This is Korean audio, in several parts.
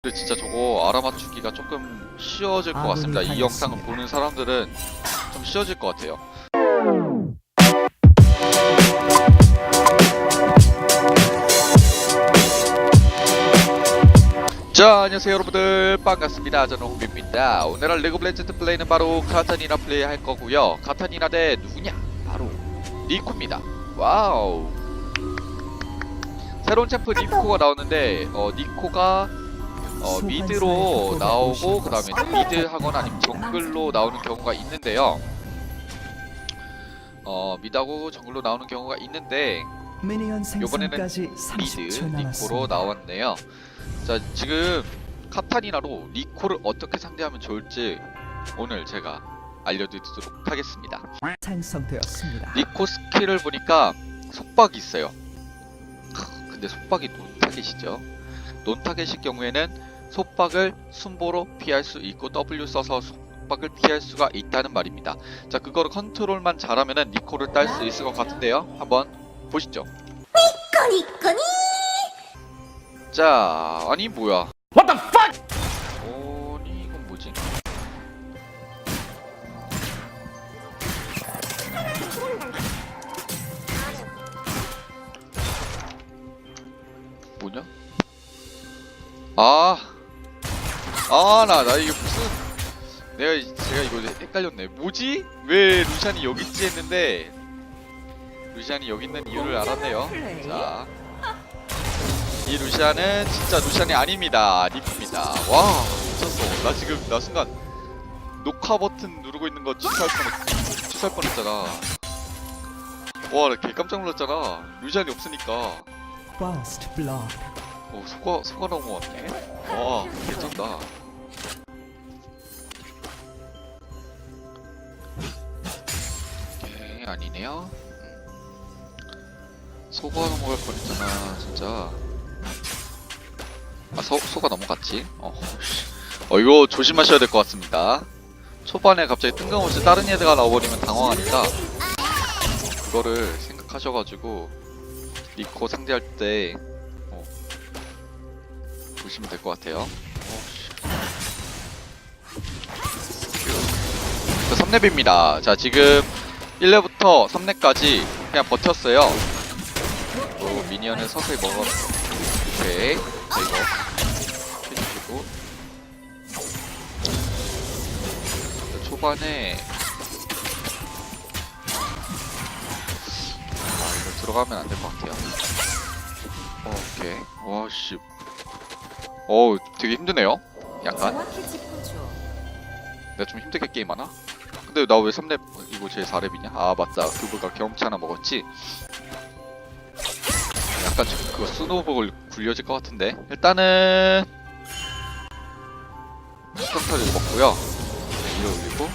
근데 진짜 저거 알아맞추기가 조금 쉬워질 것 아군이 같습니다. 이 영상을. 보는 사람들은 좀 쉬워질 것 같아요. 자, 안녕하세요 여러분들 반갑습니다. 저는 홍빈입니다. 오늘 할 레그 오브 레전드 플레이는 바로 카타니나 플레이 할 거고요. 카타니나 대 누구냐? 바로 니코입니다. 와우. 새로운 챔프 니코가 나오는데 어, 니코가 어, 미드로 나오고 그 다음에 미드 하거나 아니면 정글로 나오는 경우가 있는데요. 어, 미드하고 정글로 나오는 경우가 있는데 요번에는 미드 30초 니코로 남았습니다. 나왔네요. 자 지금 카타니나로 니코를 어떻게 상대하면 좋을지 오늘 제가 알려드리도록 하겠습니다. 생성되었습니다. 니코 스킬을 보니까 속박이 있어요. 크, 근데 속박이 논타겟이죠. 논타겟일 경우에는 속박을 순보로 피할 수 있고 W 써서 속박을 피할 수가 있다는 말입니다. 자 그거를 컨트롤만 잘하면은 니코를 딸 수 있을 것 같은데요. 한번 보시죠. 거니거니 자, 아니 뭐야? What the fuck? 아니 이건 뭐지? 뭐냐? 아, 아, 나, 나 이게 무슨 내가 이- 제가 이거 헷갈렸네. 뭐지? 왜 루시안이 여기 있지 했는데 루시안이 여기 있는 이유를 알았네요. 자, 이 루시안은 진짜 루시안이 아닙니다. 니프입니다. 와, 미쳤어. 나 지금 나 순간 녹화 버튼 누르고 있는 거 취소할 뻔했, 취소할 뻔했잖아. 와, 나 개 깜짝 놀랐잖아. 루시안이 없으니까. 어, 소가 소가 나온 것 같네. 와, 개쩐다. 오케이, 아니네요. 음. 소가 넘어갈 뻔했잖아, 진짜. 아, 소, 소가 넘어갔지? 어, 씨. 어, 이거 조심하셔야 될 것 같습니다. 초반에 갑자기 뜬금없이 다른 애드가 나와버리면 당황하니까 그거를 생각하셔가지고 니코 상대할 때 어, 보시면 될 것 같아요. 어, 자, 3렙입니다. 자, 지금 1렙부터 3렙까지 그냥 버텼어요. 또 미니언을 서서히 먹어. 오케이. 자, 이거 해주시고. 자, 초반에 아, 이거 들어가면 안 될 것 같아요. 어, 오케이. 와, 씨. 어우, 되게 힘드네요. 약간. 내가 좀 힘들게 게임하나? 근데 나 왜 3렙 이거 제 4렙이냐? 아 맞다 그거가 경험치 하나 먹었지? 약간 좀 그거 스노우복을 굴려질 것 같은데 일단은 스턴타를 먹고요 네, 이거 올리고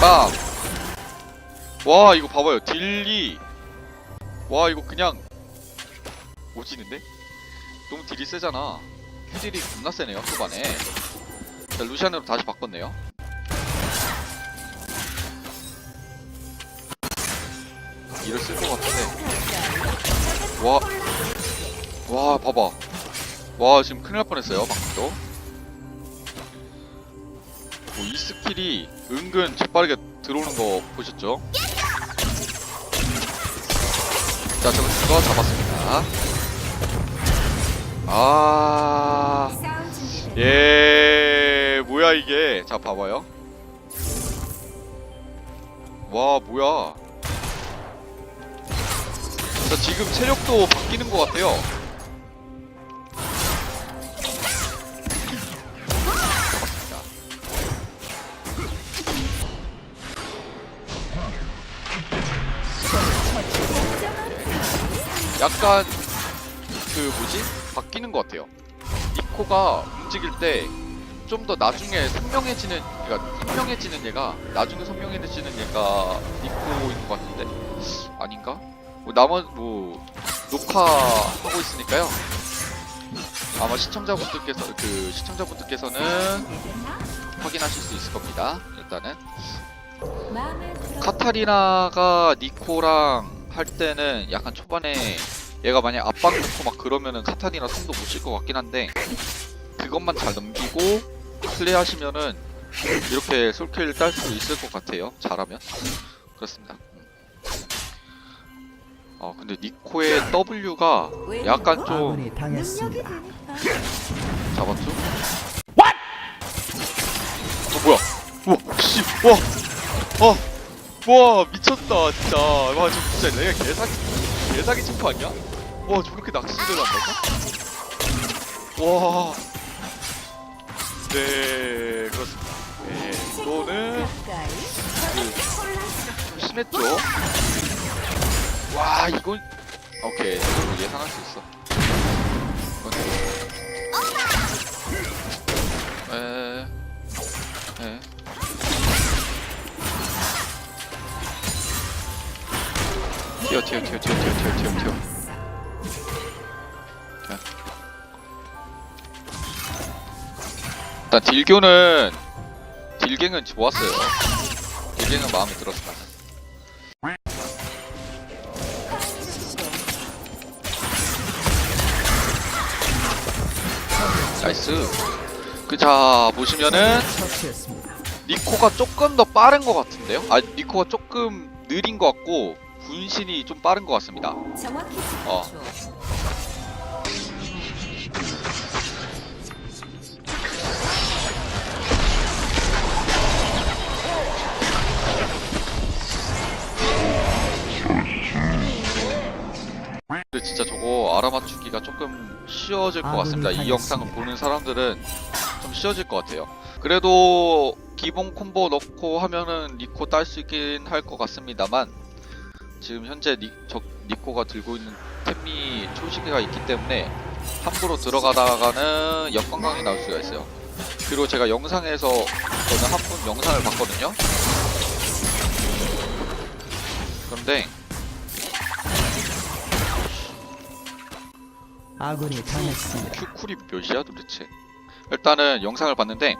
빵! 와 이거 봐봐요 딜리 와 이거 그냥 오지는데? 너무 딜이 세잖아. 딜이 겁나 세네요 초반에. 자 루시안으로 다시 바꿨네요. 이를 쓸것 같은데. 와, 와 봐봐. 와 지금 큰일 날 뻔했어요 방금도. 뭐, 이 스킬이 은근 재빠르게 들어오는 거 보셨죠? 자 저거 잡았습니다 아 예, 뭐야 이게? 자, 봐봐요. 와, 뭐야? 자, 지금 체력도 바뀌는 것 같아요. 약간 그 뭐지? 바뀌는 것 같아요. 니코가 움직일 때 좀 더 나중에 선명해지는 그러니까 선명해지는 얘가 나중에 선명해지는 얘가 니코인 것 같은데 아닌가? 뭐 나머 뭐 녹화하고 있으니까요. 아마 시청자분들께서 그 시청자분들께서는 확인하실 수 있을 겁니다. 일단은 카타리나가 니코랑 할 때는 약간 초반에 얘가 만약 압박 넣고 막 그러면은 카탄이나 손도 못 칠 것 같긴 한데 그것만 잘 넘기고 플레이하시면은 이렇게 솔킬 딸 수 있을 것 같아요. 잘하면 그렇습니다. 음. 어 근데 니코의 W가 약간 좀 당했습니다. 잡았죠? What? 어 뭐야? 우와 씨 와! 와! 와 미쳤다 진짜 와 저 진짜 내가 개사기 개사기 친구 아니야? 와 저렇게 낚시를 한다고? 와. 네 그렇습니다. 네 이거는. 좀 심했죠? 와 이건 오케이 예상할 수 있어. 이건 튀어 튀어 튀어 튀어 튀어 튀어 튀어 튀어. 자. 일단 딜교는 딜갱은 좋았어요. 딜갱은 마음에 들었어. 나이스. 그 자 보시면은. 니코가 조금 더 빠른 것 같은데요? 아 니코가 조금 느린 것 같고 분신이 좀 빠른 것 같습니다. 어. 근데 진짜 저거 알아맞추기가 조금 쉬워질 것 아군이 같습니다. 이. 영상을 보는 사람들은 좀 쉬워질 것 같아요. 그래도 기본 콤보 넣고 하면은 니코 딸 수 있긴 할 것 같습니다만 지금 현재 니, 저, 니코가 들고 있는 템미 초시계가 있기 때문에 함부로 들어가다가는 역관광이 나올 수가 있어요. 그리고 제가 영상에서 저는 한 분 영상을 봤거든요. 그런데 아군이 당했습니다. 큐쿨이 몇이야 도대체? 일단은 영상을 봤는데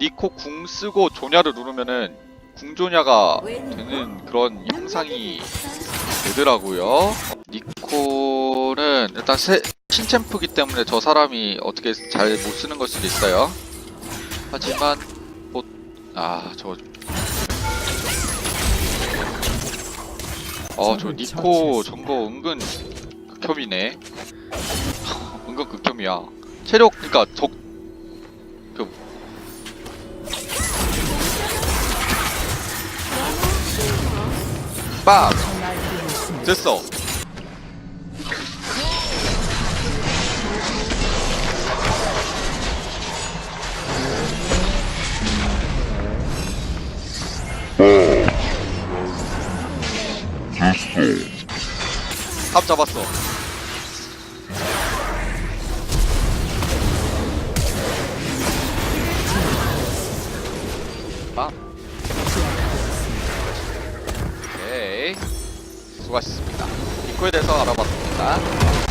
니코 궁 쓰고 조냐를 누르면은 궁조냐가 되는 그런 영상이 되더라고요. 니코는 일단 새, 신챔프기 때문에 저 사람이 어떻게 잘 못 쓰는 걸 수도 있어요. 하지만 뭐아 좀- 어, 저 니코 전거 은근 극혐이네. 은근 극혐이야. 체력, 그니까 적, 빰 됐어. 오. 잡았어. 수고하셨습니다. 이코에 대해서 알아봤습니다.